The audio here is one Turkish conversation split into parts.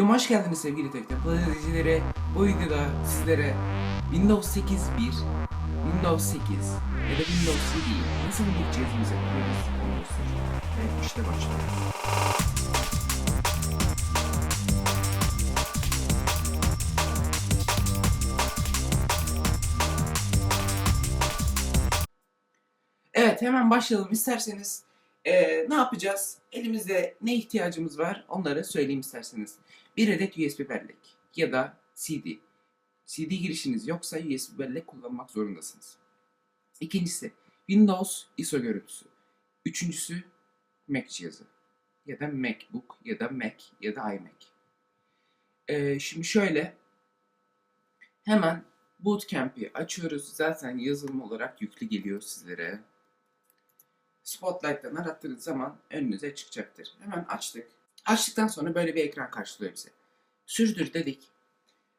Videoma hoş geldiniz sevgili Teknopolis izleyicileri. Bu videoda sizlere Windows 8 1, Windows 8 ya da Windows 7'yi nasıl bir cihazımıza göstereceğim. Evet işte başlayalım. Evet hemen başlayalım isterseniz. Ee, ne yapacağız? Elimizde ne ihtiyacımız var onları söyleyeyim isterseniz. Bir adet USB bellek ya da CD. CD girişiniz yoksa USB bellek kullanmak zorundasınız. İkincisi Windows ISO görüntüsü. Üçüncüsü Mac cihazı ya da MacBook ya da Mac ya da iMac. Ee, şimdi şöyle hemen Bootcamp'i açıyoruz. Zaten yazılım olarak yüklü geliyor sizlere. Spotlight'tan arattığınız zaman önünüze çıkacaktır. Hemen açtık. Açtıktan sonra böyle bir ekran karşılıyor bize. Sürdür dedik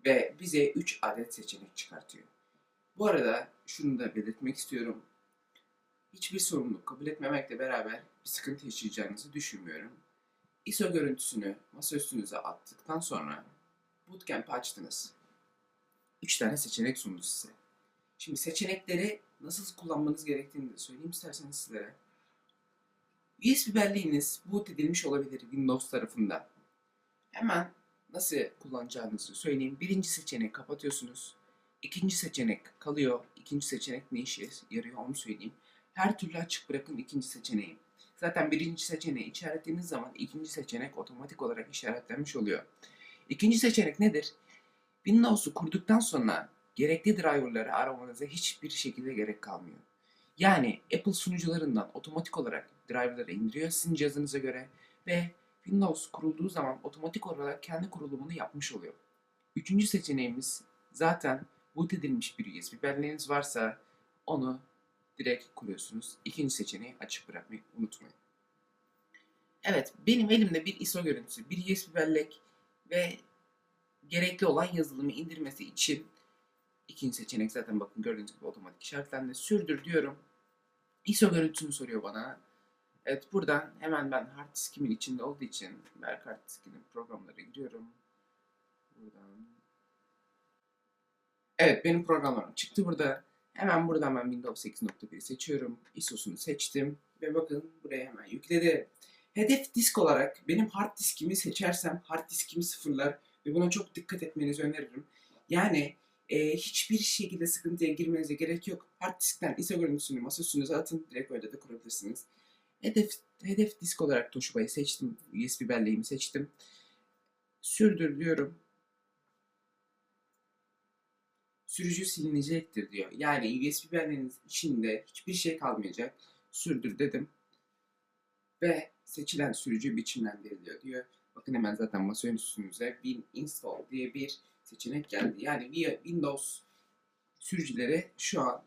ve bize 3 adet seçenek çıkartıyor. Bu arada şunu da belirtmek istiyorum. Hiçbir sorumluluk kabul etmemekle beraber bir sıkıntı yaşayacağınızı düşünmüyorum. ISO görüntüsünü masa üstünüze attıktan sonra Bootcamp'i açtınız. 3 tane seçenek sundu size. Şimdi seçenekleri nasıl kullanmanız gerektiğini de söyleyeyim isterseniz sizlere. USB belleğiniz boot edilmiş olabilir Windows tarafında. Hemen nasıl kullanacağınızı söyleyeyim. Birinci seçeneği kapatıyorsunuz. İkinci seçenek kalıyor. İkinci seçenek ne işe yarıyor onu söyleyeyim. Her türlü açık bırakın ikinci seçeneği. Zaten birinci seçeneği işaretlediğiniz zaman ikinci seçenek otomatik olarak işaretlenmiş oluyor. İkinci seçenek nedir? Windows'u kurduktan sonra gerekli driverları aramanıza hiçbir şekilde gerek kalmıyor. Yani Apple sunucularından otomatik olarak driverları indiriyor sizin cihazınıza göre ve Windows kurulduğu zaman otomatik olarak kendi kurulumunu yapmış oluyor. Üçüncü seçeneğimiz zaten boot edilmiş bir USB belleğiniz varsa onu direkt kuruyorsunuz. İkinci seçeneği açık bırakmayı unutmayın. Evet, benim elimde bir ISO görüntüsü, bir USB bellek ve gerekli olan yazılımı indirmesi için ikinci seçenek zaten bakın gördüğünüz gibi otomatik işaretlendi. Sürdür diyorum. ISO görüntüsünü soruyor bana. Evet buradan hemen ben hard diskimin içinde olduğu için Berk hard diskinin programlara giriyorum. Buradan. Evet benim programlarım çıktı burada. Hemen buradan ben Windows 8.1'i seçiyorum. ISO'sunu seçtim ve bakın buraya hemen yükledi. Hedef disk olarak benim hard diskimi seçersem hard diskimi sıfırlar ve buna çok dikkat etmenizi öneririm. Yani e, hiçbir şekilde sıkıntıya girmenize gerek yok. Hard diskten ISO görüntüsünü masa üstünüze atın. Direkt öyle de kurabilirsiniz. Hedef, hedef disk olarak Toshiba'yı seçtim. USB belleğimi seçtim. Sürdür diyorum. Sürücü silinecektir diyor. Yani USB belleğiniz içinde hiçbir şey kalmayacak. Sürdür dedim. Ve seçilen sürücü biçimlendiriliyor diyor. Bakın hemen zaten masa üstünüze Win Install diye bir seçenek geldi. Yani Windows sürücüleri şu an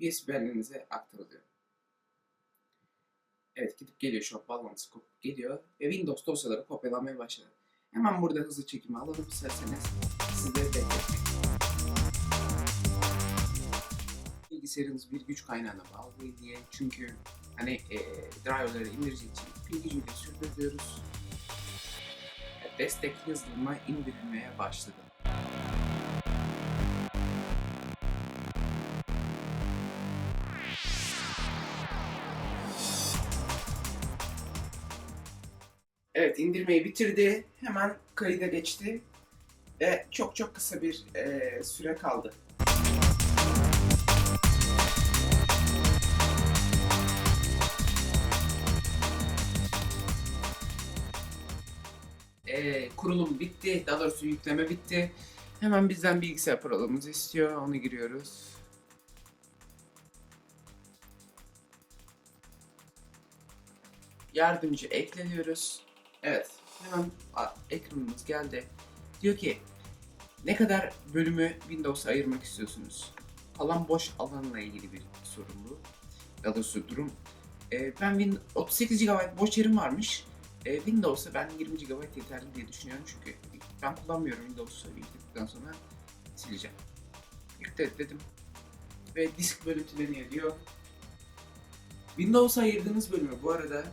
USB belleğinize aktarılıyor. Evet gidip geliyor an bağlantısı kopup geliyor ve Windows dosyaları kopyalanmaya başladı. Hemen burada hızlı çekimi alalım isterseniz sizleri bekletmek. Bilgisayarınız bir güç kaynağına bağlı değil diye çünkü hani e, driverları indireceği için pil gücüyle sürdürüyoruz. Destek yazılıma indirilmeye başladı. Evet indirmeyi bitirdi. Hemen kayıda geçti. Ve çok çok kısa bir e, süre kaldı. E, kurulum bitti. Daha doğrusu yükleme bitti. Hemen bizden bilgisayar programımızı istiyor. Onu giriyoruz. Yardımcı ekleniyoruz. Evet. Hemen ekranımız geldi. Diyor ki ne kadar bölümü Windows'a ayırmak istiyorsunuz? Kalan boş alanla ilgili bir sorun bu. Ya da durum. Ee, ben Win 38 GB boş yerim varmış. Ee, Windows'a ben 20 GB yeterli diye düşünüyorum çünkü ben kullanmıyorum Windows'u yükledikten sonra sileceğim. Yükle dedim. Ve disk bölüntüleniyor diyor. Windows'a ayırdığınız bölümü bu arada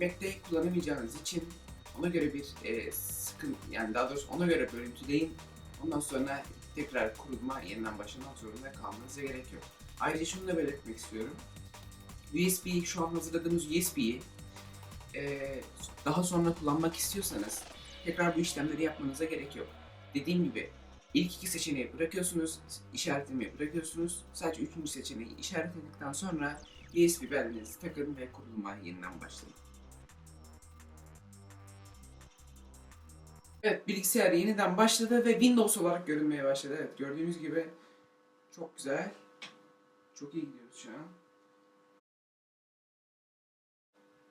Mac'te kullanamayacağınız için ona göre bir e, sıkı çıkın yani daha doğrusu ona göre bölüntüleyin. Ondan sonra tekrar kurulma yeniden başlamak zorunda kalmanıza gerek yok. Ayrıca şunu da belirtmek istiyorum. USB şu an hazırladığımız USB'yi eee, daha sonra kullanmak istiyorsanız tekrar bu işlemleri yapmanıza gerek yok. Dediğim gibi ilk iki seçeneği bırakıyorsunuz, işaretlemeyi bırakıyorsunuz. Sadece üçüncü seçeneği işaretledikten sonra USB belgenizi takın ve kuruluma yeniden başlayın. Evet bilgisayar yeniden başladı ve Windows olarak görünmeye başladı. Evet gördüğünüz gibi çok güzel. Çok iyi gidiyoruz şu an.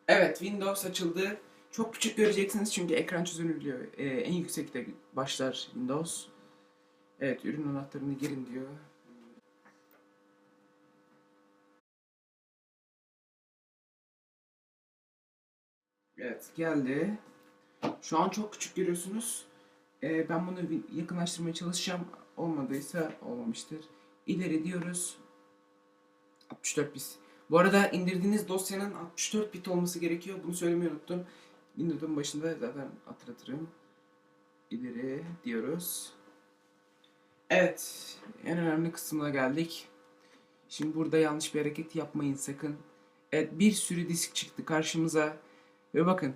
Evet Windows açıldı. Çok küçük göreceksiniz çünkü ekran çözünürlüğü e, en yüksekte başlar Windows. Evet ürün anahtarını girin diyor. Evet geldi. Şu an çok küçük görüyorsunuz. Ee, ben bunu yakınlaştırmaya çalışacağım. Olmadıysa olmamıştır. İleri diyoruz. 64 bit. Bu arada indirdiğiniz dosyanın 64 bit olması gerekiyor. Bunu söylemeyi unuttum. Windows'un başında zaten hatırlatırım. İleri diyoruz. Evet. En önemli kısmına geldik. Şimdi burada yanlış bir hareket yapmayın sakın. Evet bir sürü disk çıktı karşımıza. Ve bakın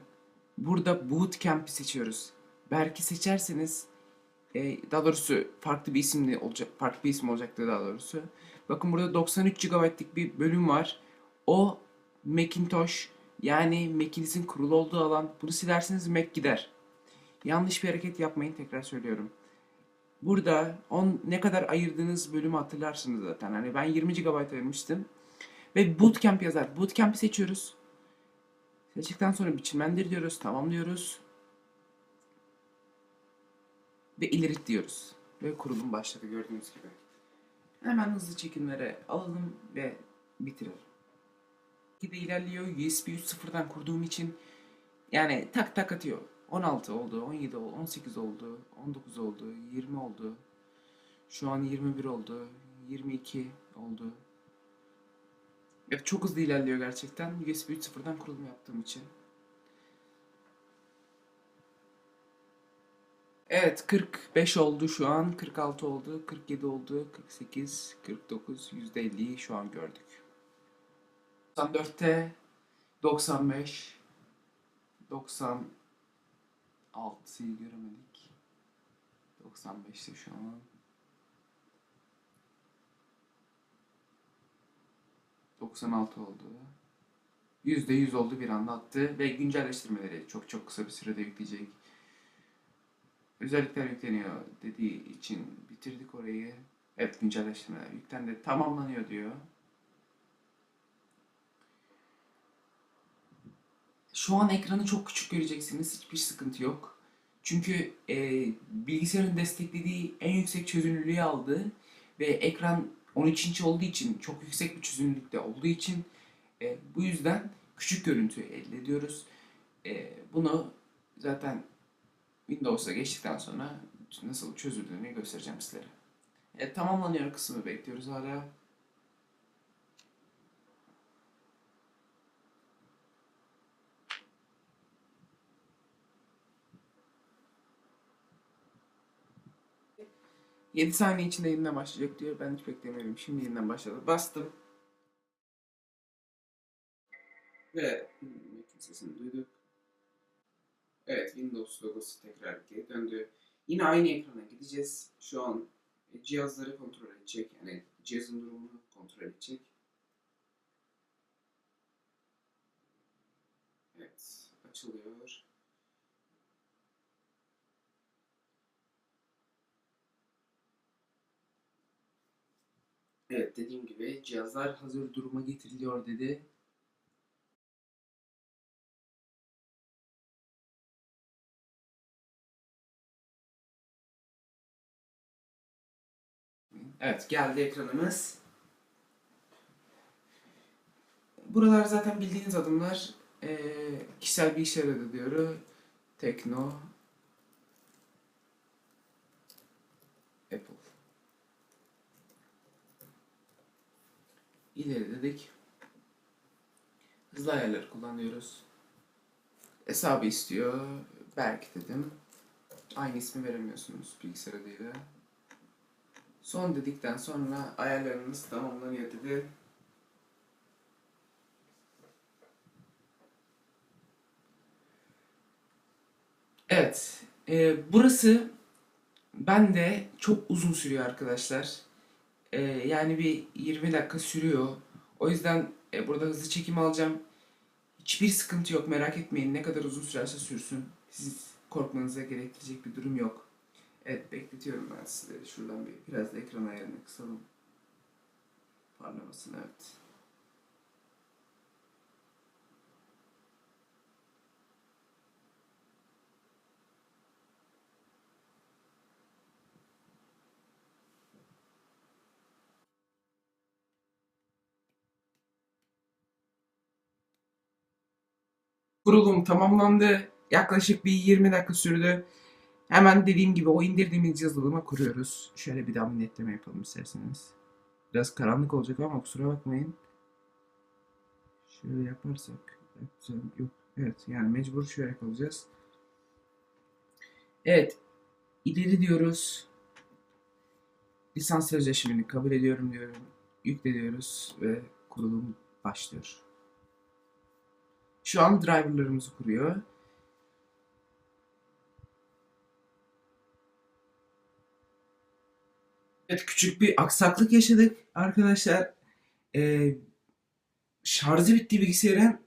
burada Bootcamp'i seçiyoruz. Belki seçerseniz e, daha doğrusu farklı bir isimli olacak farklı bir isim olacaktı daha doğrusu. Bakın burada 93 GB'lık bir bölüm var. O Macintosh yani Mac'inizin kurulu olduğu alan. Bunu silerseniz Mac gider. Yanlış bir hareket yapmayın tekrar söylüyorum. Burada on ne kadar ayırdığınız bölümü hatırlarsınız zaten. Hani ben 20 GB ayırmıştım. Ve Bootcamp yazar. Bootcamp'i seçiyoruz. Seçtikten sonra biçimlendir diyoruz. Tamam diyoruz. Ve ileri diyoruz. Ve kurulum başladı gördüğünüz gibi. Hemen hızlı çekimlere alalım ve bitirelim. Gide ilerliyor. USB 3.0'dan kurduğum için yani tak tak atıyor. 16 oldu, 17 oldu, 18 oldu, 19 oldu, 20 oldu. Şu an 21 oldu, 22 oldu. Evet, çok hızlı ilerliyor gerçekten. USB 3.0'dan kurulum yaptığım için. Evet 45 oldu şu an, 46 oldu, 47 oldu, 48, 49, %50'yi şu an gördük. 94'te 95, 96'yı göremedik. 95'te şu an. 96 oldu. %100 oldu bir anda attı ve güncelleştirmeleri çok çok kısa bir sürede yükleyecek. Özellikler yükleniyor dediği için bitirdik orayı. Evet güncelleştirmeler yüklendi. Tamamlanıyor diyor. Şu an ekranı çok küçük göreceksiniz. Hiçbir sıkıntı yok. Çünkü e, bilgisayarın desteklediği en yüksek çözünürlüğü aldı ve ekran 13 inç olduğu için çok yüksek bir çözünürlükte olduğu için e, bu yüzden küçük görüntü elde ediyoruz. E, bunu zaten Windows'a geçtikten sonra nasıl çözüldüğünü göstereceğim sizlere. E, tamamlanıyor kısmı bekliyoruz hala. Yedi saniye içinde yeniden başlayacak diyor. Ben hiç beklemiyorum. Şimdi yeniden başladı. Bastım. Ve sesini duyduk. Evet, Windows logosu tekrar geri döndü. Yine aynı ekrana gideceğiz. Şu an cihazları kontrol edecek. Yani cihazın durumunu kontrol edecek. Evet, açılıyor. Evet, dediğim gibi cihazlar hazır duruma getiriliyor dedi. Evet geldi ekranımız. Buralar zaten bildiğiniz adımlar. Ee, kişisel bilgisayar ediyoru. Tekno. Apple. İleri dedik. Hızlı ayarları kullanıyoruz. Hesabı istiyor. Berk dedim. Aynı ismi veremiyorsunuz bilgisayar adıyla. Son dedikten sonra ayarlarınız tamamlanıyor dedi. Evet. e, burası bende çok uzun sürüyor arkadaşlar. E, yani bir 20 dakika sürüyor. O yüzden e, burada hızlı çekim alacağım. Hiçbir sıkıntı yok merak etmeyin. Ne kadar uzun sürerse sürsün. Siz korkmanıza gerektirecek bir durum yok. Evet bekletiyorum ben sizleri. Şuradan bir biraz da ekran ayarını kısalım. Parlamasın evet. Kurulum tamamlandı. Yaklaşık bir 20 dakika sürdü. Hemen dediğim gibi o indirdiğimiz yazılıma kuruyoruz. Şöyle bir daha bir netleme yapalım isterseniz. Biraz karanlık olacak ama kusura bakmayın. Şöyle yaparsak. Yok. Evet yani mecbur şöyle kalacağız. Evet. ileri diyoruz. Lisans sözleşmeni kabul ediyorum diyorum. Yükle diyoruz ve kurulum başlıyor. Şu an driverlarımızı kuruyor. Evet küçük bir aksaklık yaşadık arkadaşlar. Ee, şarjı bitti bilgisayarın.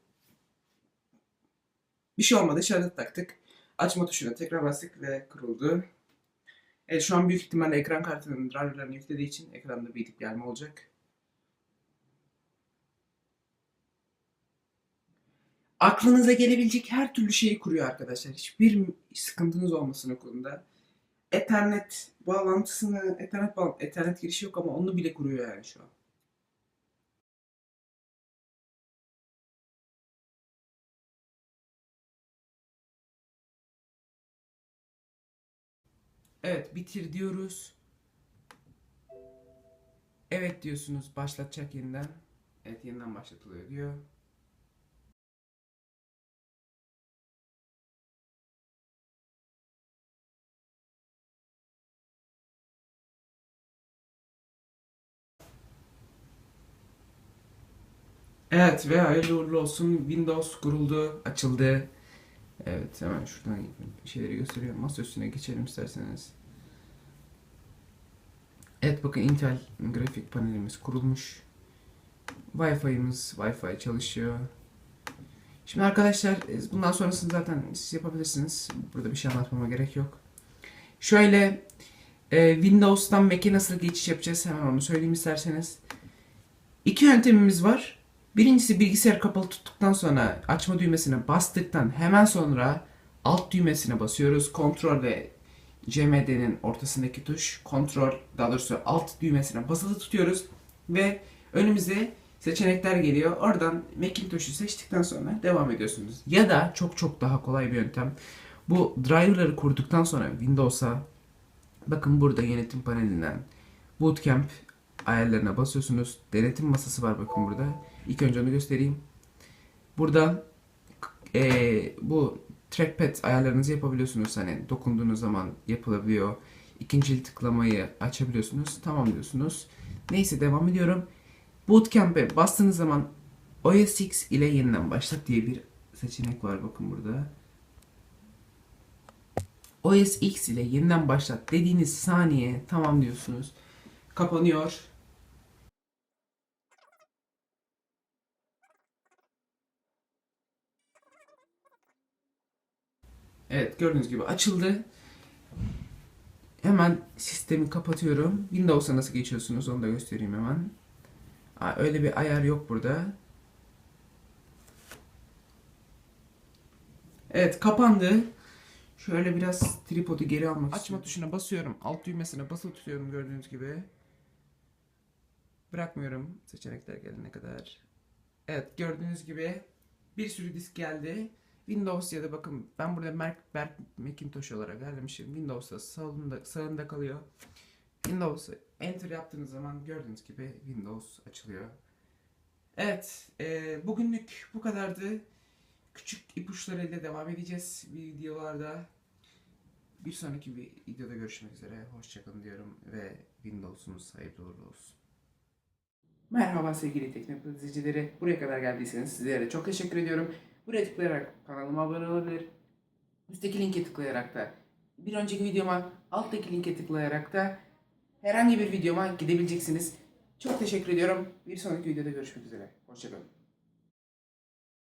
Bir şey olmadı şarjı taktık. Açma tuşuna tekrar bastık ve kuruldu. Evet şu an büyük ihtimalle ekran kartının driverlarını yüklediği için ekranda bir gidip gelme olacak. Aklınıza gelebilecek her türlü şeyi kuruyor arkadaşlar. Hiçbir sıkıntınız olmasın o konuda. Ethernet bağlantısını, Ethernet bağ Ethernet girişi yok ama onu bile kuruyor yani şu an. Evet, bitir diyoruz. Evet diyorsunuz, başlatacak yeniden. Evet, yeniden başlatılıyor diyor. Evet ve hayırlı uğurlu olsun. Windows kuruldu, açıldı. Evet hemen şuradan şeyleri gösteriyorum. Masa üstüne geçelim isterseniz. Evet bakın Intel grafik panelimiz kurulmuş. Wi-Fi'miz Wi-Fi çalışıyor. Şimdi arkadaşlar e, bundan sonrasını zaten siz yapabilirsiniz. Burada bir şey anlatmama gerek yok. Şöyle e, Windows'tan Mac'e nasıl geçiş yapacağız hemen onu söyleyeyim isterseniz. İki yöntemimiz var. Birincisi bilgisayar kapalı tuttuktan sonra açma düğmesine bastıktan hemen sonra alt düğmesine basıyoruz. Kontrol ve CMD'nin ortasındaki tuş kontrol daha doğrusu alt düğmesine basılı tutuyoruz ve önümüze seçenekler geliyor. Oradan Macintosh'u seçtikten sonra devam ediyorsunuz. Ya da çok çok daha kolay bir yöntem. Bu driver'ları kurduktan sonra Windows'a bakın burada yönetim panelinden Bootcamp ayarlarına basıyorsunuz. Denetim masası var bakın burada. İlk önce onu göstereyim. Buradan e, bu trackpad ayarlarınızı yapabiliyorsunuz. Hani dokunduğunuz zaman yapılabiliyor. İkinci tıklamayı açabiliyorsunuz. Tamam diyorsunuz. Neyse devam ediyorum. Bootcamp'e bastığınız zaman OS X ile yeniden başlat diye bir seçenek var bakın burada. OS X ile yeniden başlat dediğiniz saniye tamam diyorsunuz. Kapanıyor. Evet gördüğünüz gibi açıldı. Hemen sistemi kapatıyorum. Windows'a nasıl geçiyorsunuz onu da göstereyim hemen. Aa, öyle bir ayar yok burada. Evet kapandı. Şöyle biraz tripodu geri almak Açma istiyorum. tuşuna basıyorum. Alt düğmesine basılı tutuyorum gördüğünüz gibi. Bırakmıyorum seçenekler gelene kadar. Evet gördüğünüz gibi bir sürü disk geldi. Windows ya da bakın ben burada Mac, Mac, Macintosh olarak vermişim. Windows'ta sağında, sağında kalıyor. Windows'a enter yaptığınız zaman gördüğünüz gibi Windows açılıyor. Evet, e, bugünlük bu kadardı. Küçük ipuçlarıyla devam edeceğiz videolarda. Bir sonraki bir videoda görüşmek üzere. Hoşçakalın diyorum ve Windows'unuz hayırlı uğurlu olsun. Merhaba sevgili Teknopol izleyicileri. Buraya kadar geldiyseniz sizlere çok teşekkür ediyorum. Buraya tıklayarak kanalıma abone olabilir. Üstteki linke tıklayarak da bir önceki videoma alttaki linke tıklayarak da herhangi bir videoma gidebileceksiniz. Çok teşekkür ediyorum. Bir sonraki videoda görüşmek üzere. Hoşçakalın.